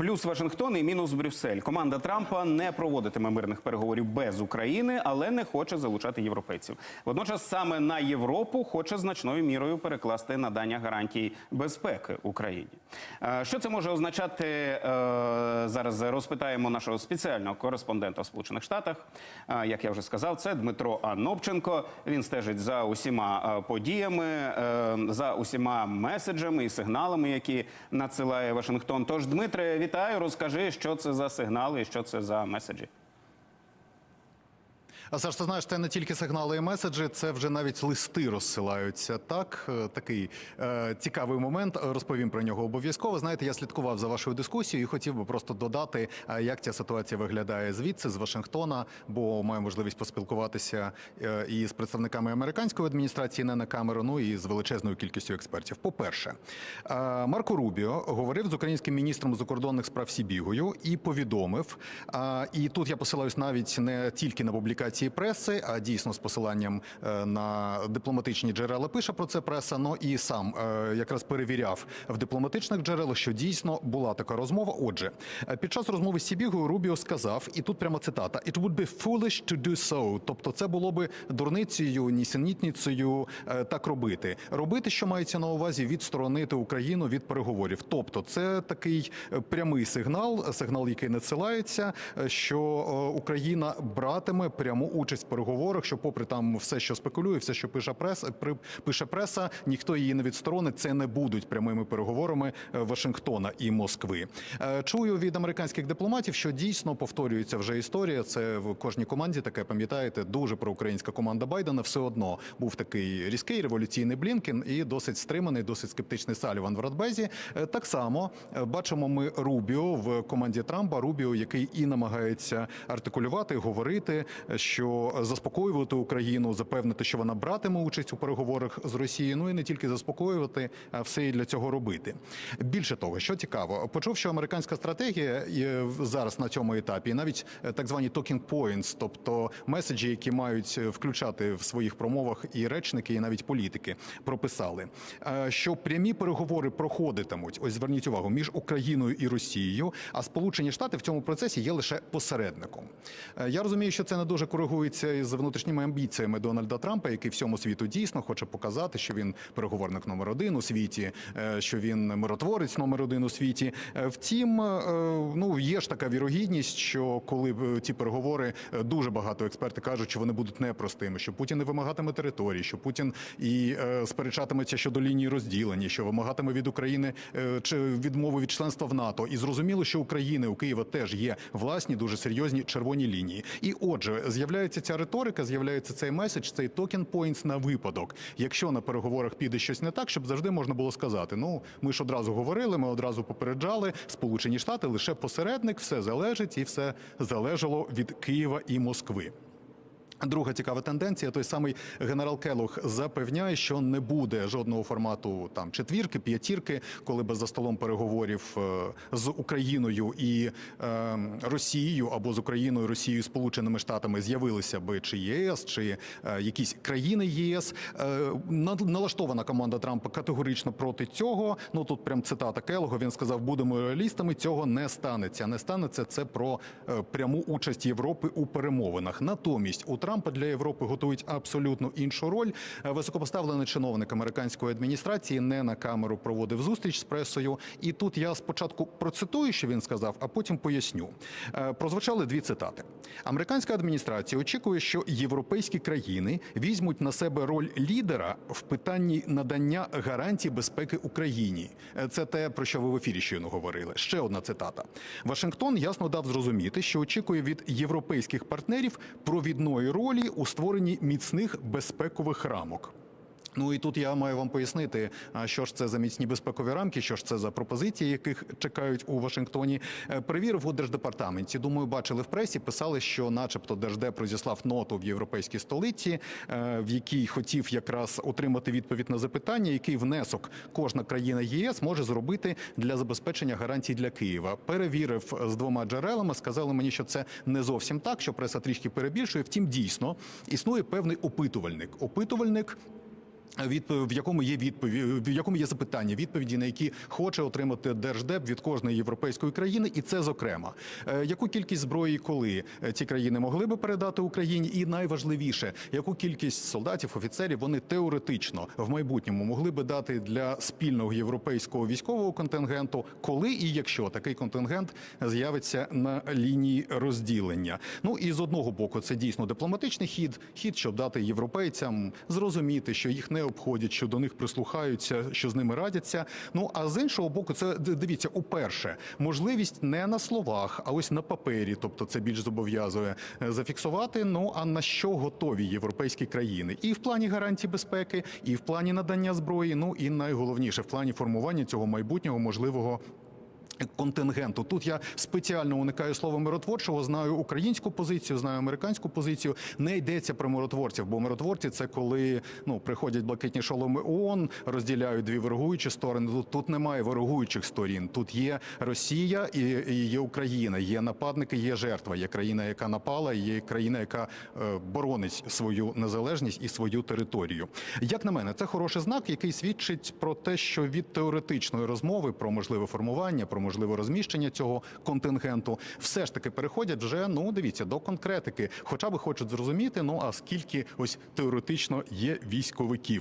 плюс Вашингтон і мінус Брюссель. Команда Трампа не проводитиме мирних переговорів без України, але не хоче залучати європейців. Водночас саме на Європу хоче значною мірою перекласти надання гарантій безпеки Україні. Е, Що це може означати? е, Зараз розпитаємо нашого спеціального кореспондента в Сполучених Штатах. Е, Як я вже сказав, це Дмитро Анопченко. Він стежить за усіма подіями, за усіма меседжами і сигналами, які надсилає Вашингтон. Тож, Дмитре, вітаю. Розкажи, що це за сигнали і що це за меседжі. А Саш, ти знаєш, це не тільки сигнали і меседжі, це вже навіть листи розсилаються. Так, Е, такий е, цікавий момент. Розповім про нього обов'язково. Знаєте, я слідкував за вашою дискусією і хотів би просто додати, е, як ця ситуація виглядає звідси, з Вашингтона, бо маю можливість поспілкуватися е, і з представниками американської адміністрації не на камеру, ну і з величезною кількістю експертів. По-перше, е, Марко Рубіо говорив з українським міністром закордонних справ Сібігою і повідомив. І тут я посилаюсь навіть не тільки на публікації преси, а дійсно з посиланням е, на дипломатичні джерела пише про це преса. Ну і сам е, якраз перевіряв в дипломатичних джерелах, що дійсно була така розмова. Отже, е, під час розмови з Сібігою Рубіо сказав, і тут прямо цитата: «It would be foolish to do so». Тобто, це було би дурницею, нісенітницею так робити. Робити, що мається на увазі, відсторонити Україну від переговорів. Тобто, це такий прямий сигнал, сигнал, який надсилається, що Україна братиме пряму участь в переговорах. Що, попри там все, що спекулює, все, що пише преса, пише преса, ніхто її не відсторонить. Це не будуть прямими переговорами е, Вашингтона і Москви. Е, Чую від американських дипломатів, що дійсно повторюється вже історія. Це в кожній команді таке пам'ятаєте. Дуже проукраїнська команда Байдена. Все одно був такий різкий революційний Блінкен і досить стриманий, досить скептичний Саліван в Радбезі. Е, Так само бачимо ми Рубіо в команді Трампа. Рубіо, який і намагається артикулювати, говорити, е, що заспокоювати Україну, запевнити, що вона братиме участь у переговорах з Росією. Ну і не тільки заспокоювати, а все і для цього робити. Більше того, що цікаво, почув, що американська стратегія е, зараз на цьому етапі, і навіть е, так звані talking points, тобто меседжі, які мають е, включати в своїх промовах і речники, і навіть політики, прописали, що прямі переговори проходитимуть. Ось зверніть увагу між Україною і Росією. А Сполучені Штати в цьому процесі є лише посередником. Я розумію, що це не дуже коригується із внутрішніми амбіціями Дональда Трампа, який всьому світу дійсно хоче показати, що він переговорник номер один у світі, е, що він миротворець номер один у світі. Е, Втім, е, ну є ж така вірогідність, що коли ці переговори дуже багато експерти кажуть, що вони будуть непростими, що Путін не вимагатиме території, що Путін і сперечатиметься щодо лінії розділення, що вимагатиме від України чи відмови від членства в НАТО. І зрозуміло, що України у Києва теж є власні дуже серйозні червоні лінії. І отже, з'являється ця риторика, з'являється цей меседж, цей токен points на випадок. Якщо на переговорах піде щось не так, щоб завжди можна було сказати: ну ми ж одразу говорили, ми одразу попереджали. Сполучені Штати лише посередник, все залежить і все залежало від Києва і Москви. Друга цікава тенденція. Той самий генерал Келох запевняє, що не буде жодного формату там четвірки, п'ятірки, коли би за столом переговорів е, з Україною і е, Росією або з Україною, Росією, Сполученими Штатами з'явилися би чи ЄС, чи е, якісь країни ЄС. Е, налаштована команда Трампа категорично проти цього. Ну тут прям цитата Келого. Він сказав: будемо реалістами. Цього не станеться. Не станеться це про е, пряму участь Європи у перемовинах. Натомість у Трампа для Європи готують абсолютно іншу роль. Е, Високопоставлений чиновник американської адміністрації не на камеру проводив зустріч з пресою. І тут я спочатку процитую, що він сказав, а потім поясню. Е, Прозвучали дві цитати. Американська адміністрація очікує, що європейські країни візьмуть на себе роль лідера в питанні надання гарантій безпеки Україні. Е, Це те, про що ви в ефірі щойно говорили. Ще одна цитата. Вашингтон ясно дав зрозуміти, що очікує від європейських партнерів провідної ролі у створенні міцних безпекових рамок. Ну і тут я маю вам пояснити, що ж це за міцні безпекові рамки, що ж це за пропозиції, яких чекають у Вашингтоні. Е, Перевірив у держдепартаменті. Думаю, бачили в пресі. Писали, що, начебто, держдеп розіслав ноту в європейській столиці, е, в якій хотів якраз отримати відповідь на запитання, який внесок кожна країна ЄС може зробити для забезпечення гарантій для Києва. Перевірив з двома джерелами. Сказали мені, що це не зовсім так, що преса трішки перебільшує. Втім, дійсно існує певний опитувальник. Опитувальник в якому є відповідь, в якому є запитання, відповіді на які хоче отримати держдеп від кожної європейської країни, і це зокрема, е, яку кількість зброї, коли е, ці країни могли би передати Україні, і найважливіше, яку кількість солдатів, офіцерів вони теоретично в майбутньому могли би дати для спільного європейського військового контингенту, коли і якщо такий контингент з'явиться на лінії розділення. Ну і з одного боку, це дійсно дипломатичний хід, хід, щоб дати європейцям зрозуміти, що їх не обходять, що до них прислухаються, що з ними радяться. Ну а з іншого боку, це дивіться, уперше можливість не на словах, а ось на папері, тобто це більш зобов'язує е, зафіксувати. Ну а на що готові європейські країни, і в плані гарантій безпеки, і в плані надання зброї. Ну і найголовніше в плані формування цього майбутнього можливого контингенту. Тут я спеціально уникаю слова миротворчого, знаю українську позицію, знаю американську позицію. Не йдеться про миротворців, бо миротворці це коли ну приходять блакитні шоломи ООН, розділяють дві ворогуючі сторони. Тут, тут немає ворогуючих сторін. Тут є Росія і, і є Україна, є нападники, є жертва. Є країна, яка напала, є країна, яка е, боронить свою незалежність і свою територію. Як на мене, це хороший знак, який свідчить про те, що від теоретичної розмови про можливе формування, про можливе розміщення цього контингенту, все ж таки переходять вже ну дивіться до конкретики, хоча би хочуть зрозуміти, ну а скільки ось теоретично є військовиків.